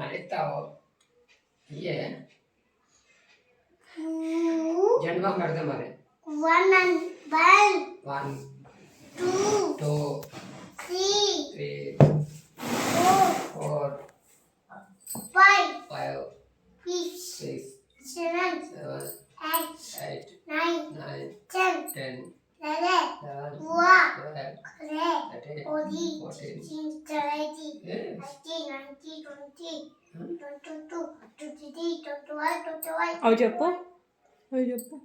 मान्यता हो ये। जनवा कर दे मारे one and one one two two three three four four five five six six seven seven eight eight nine nine ten ten Eleven twelve, twelve twelve, thirteen fourteen, fourteen sixteen, seventeen, eighteen, nineteen, twenty, twenty-two, twenty-three, twenty-one, twenty-one. అవి చెప్పు అవి చెప్పు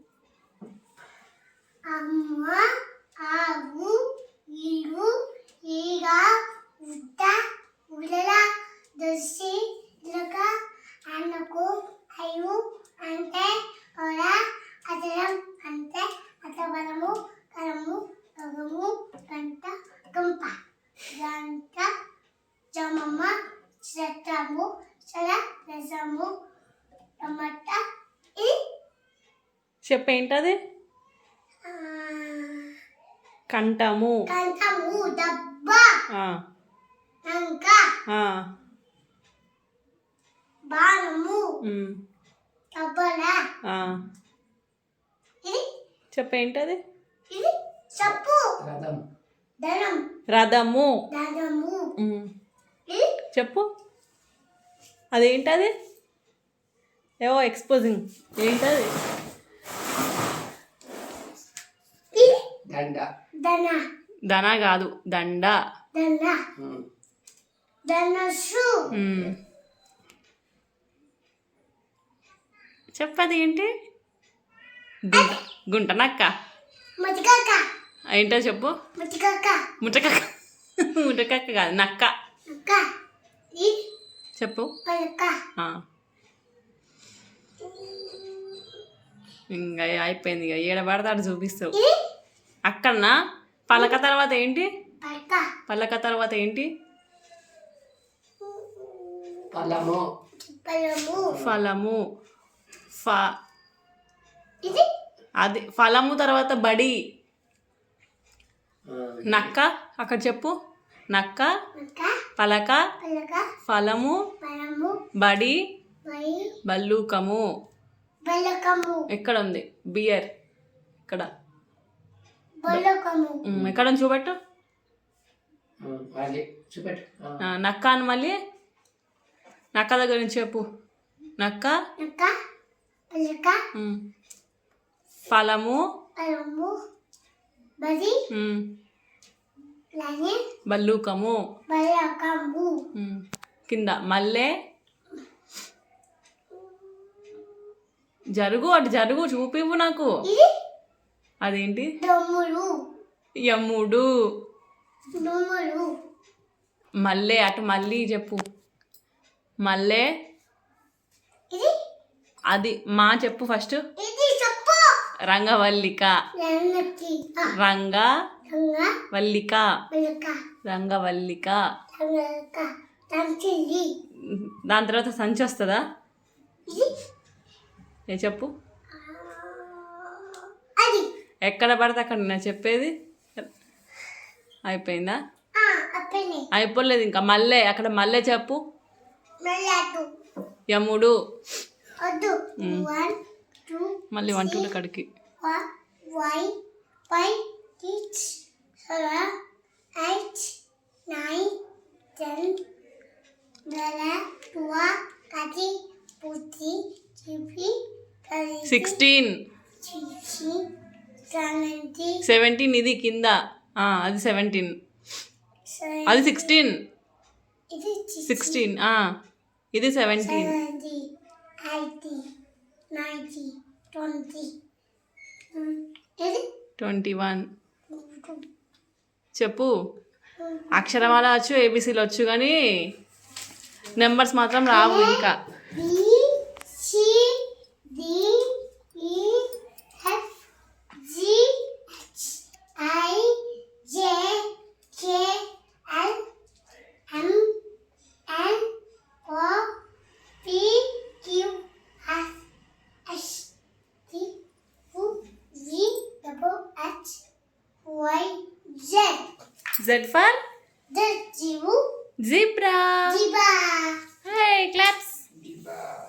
అమ్మ జమమ్మ చట్టము చల రసము టమట ఈ చెప్పు ఏంటది ఆ, కంఠము. కంఠము డబ్బా ఆ, లంక బాణము ఆ. ఇది చెప్పు. ఏంటది ఇది ధనం. రథము. ఉమ్, ఇది చెప్పు. అదేంటది? ఏవో ఎక్స్పోజింగ్ ఏంటది? ధన. కాదు దండ. చెప్పది ఏంటి? గుంట గుంట నక్క మతికక్క ఏంటో చెప్పు. ముట్టకక్క ముట్టకక్క కాదు నక్క. చెప్పు. పలక ఆ. ఇంకా అయిపోయింది ఇక. ఏడ పడతాడు చూపిస్తావు. అక్కడనా? పలక తర్వాత ఏంటి? పలక పలక తర్వాత ఏంటి? పలము. ఫలము. ఫ ఇది? అది ఫలము తర్వాత బడి. నక్క. అక్కడ చెప్పు. నక్క. నక్క. పలక పలక ఫలము బడి బల్లూకము. ఎక్కడ ఉంది? బియర్. ఇక్కడ. ఎక్కడ ఉంది చూపెట్టు? నక్క అని మళ్ళీ? నక్క దగ్గర నుంచి చెప్పు. నక్క ఉమ్, ఫలము బల్లూకము కింద మల్లె. జరుగు అటు జరుగు చూపివ్వు నాకు. అదేంటి? యమ్ముడు మల్లె అటు మళ్ళీ చెప్పు. మల్లె. అది మా చెప్పు ఫస్ట్. రంగవల్లిక. రంగ వల్లిక. రంగవల్లిక. దాని తర్వాత సంచి వస్తుందా? ఏ చెప్పు. ఎక్కడ పడితే అక్కడ నేను చెప్పేది. అయిపోయిందా? అయిపోలేదు ఇంకా. మల్లె అక్కడ మల్లె చెప్పు. యముడు వన్ టూ మళ్ళీ వన్ టూల కడికి. Six, seven, eight, nine, ten, eleven, twelve, thirteen, fourteen, fifteen, sixteen, sixteen sixteen, seventeen, seventeen ఇది కింద ఆ, అది సెవెంటీన్ seventeen, అది సిక్స్టీన్ ఇది సిక్స్టీన్ ఇది seventeen eighty, ninety, twenty. Hmm, ఇది ట్వంటీ వన్ చెప్పు. అక్షరమాల వచ్చు ఏబీసీలు వచ్చు కానీ నెంబర్స్ మాత్రం రావు ఇంకా. Y, Z. Z for? Z, Zebra. Zebra. Hey, claps. Zebra.